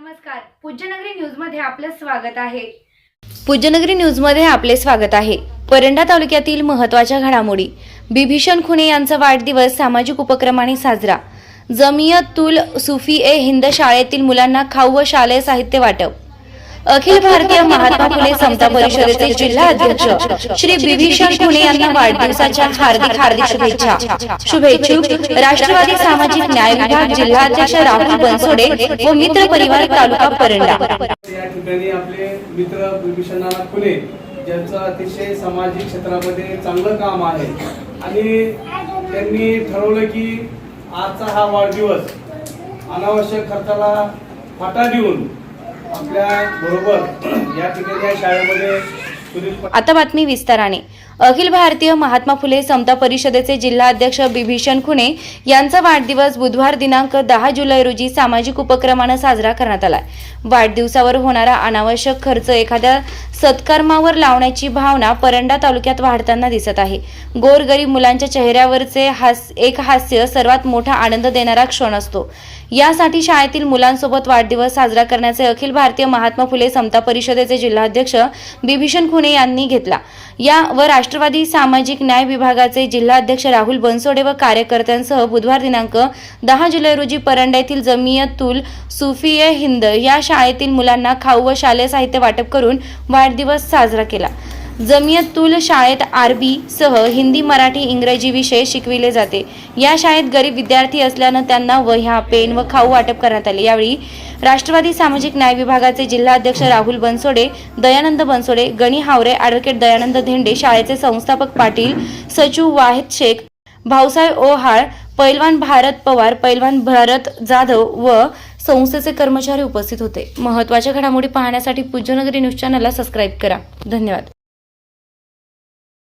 नमस्कार. पूज्यनगरी न्यूजमध्ये आपलं स्वागत आहे. पूज्यनगरी न्यूजमध्ये आपले स्वागत आहे. परंडा तालुक्यातील महत्त्वाच्या घडामोडी. बिभीषण खुने यांचा वाढदिवस सामाजिक उपक्रमाने साजरा. जमियतुल सुफी ए हिंद शाळेतील मुलांना खाऊ व शालेय साहित्य वाटप. अखिल भारतीय महात्मा फुले समता परिषदेचे जिल्हा अध्यक्ष श्री बिभीषण खुणे यांना वाढदिवसाच्या हार्दिक हार्दिक शुभेच्छा. शुभेच्छुक राष्ट्रवादी सामाजिक न्याय विभाग जिल्हाध्यक्ष राहुल बनसोडे व मित्र परिवार तालुका परंडा. या ठिकाणी आपले मित्र बिभीषणनाथ खुले ज्यांचं अतिशय सामाजिक क्षेत्रामध्ये चांगलं काम आहे. आणि त्यांनी ठरवलं की आजचा हा वाढदिवस अनावश्यक खर्चाला फाटा देऊन आता बातमी विस्ताराने. अखिल भारतीय महात्मा फुले समता परिषदेचे जिल्हा अध्यक्ष बिभीषण खुणे यांचा वाढदिवस बुधवार दिनांक दहा जुलै रोजी सामाजिक उपक्रमानं साजरा करण्यात आला वाढदिवसावर होणारा अनावश्यक खर्च एखाद्या सत्कर्मावर लावण्याची भावना परंडा तालुक्यात वाढताना दिसत आहे. गोरगरीब मुलांच्या चेहऱ्यावरचे हास एक हास्य सर्वात मोठा आनंद देणारा क्षण असतो. यासाठी शाळेतील मुलांसोबत वाढदिवस साजरा करण्याचे अखिल भारतीय महात्मा फुले समता परिषदेचे जिल्हाध्यक्ष बिभीषण खुने यांनी घेतला. या व राष्ट्रवादी सामाजिक न्याय विभागाचे जिल्हाध्यक्ष राहुल बनसोडे व कार्यकर्त्यांसह बुधवार दिनांक दहा जुलै रोजी परंडा येथील जमियतुल सुफिये हिंद या शाळेतील मुलांना खाऊ व शालेय साहित्य वाटप करून वाढदिवस साजरा केला. जमियतुल शाळेत आरबी सह हिंदी मराठी इंग्रजी विषय शिकविले जाते. या शाळेत गरीब विद्यार्थी असल्यानं त्यांना वह्या पेन व खाऊ वाटप करण्यात आले. यावेळी राष्ट्रवादी सामाजिक न्याय विभागाचे जिल्हाध्यक्ष राहुल बनसोडे दयानंद बनसोडे गणी हावरे ॲडव्होकेट दयानंद धेंडे शाळेचे संस्थापक पाटील सचिव वाहिद शेख भाऊसाहेब ओहाळ पैलवान भारत पवार पैलवान भरत जाधव व संस्थेचे कर्मचारी उपस्थित होते. महत्त्वाच्या घडामोडी पाहण्यासाठी पूज्यनगरी न्यूज चॅनलला सबस्क्राईब करा. धन्यवाद.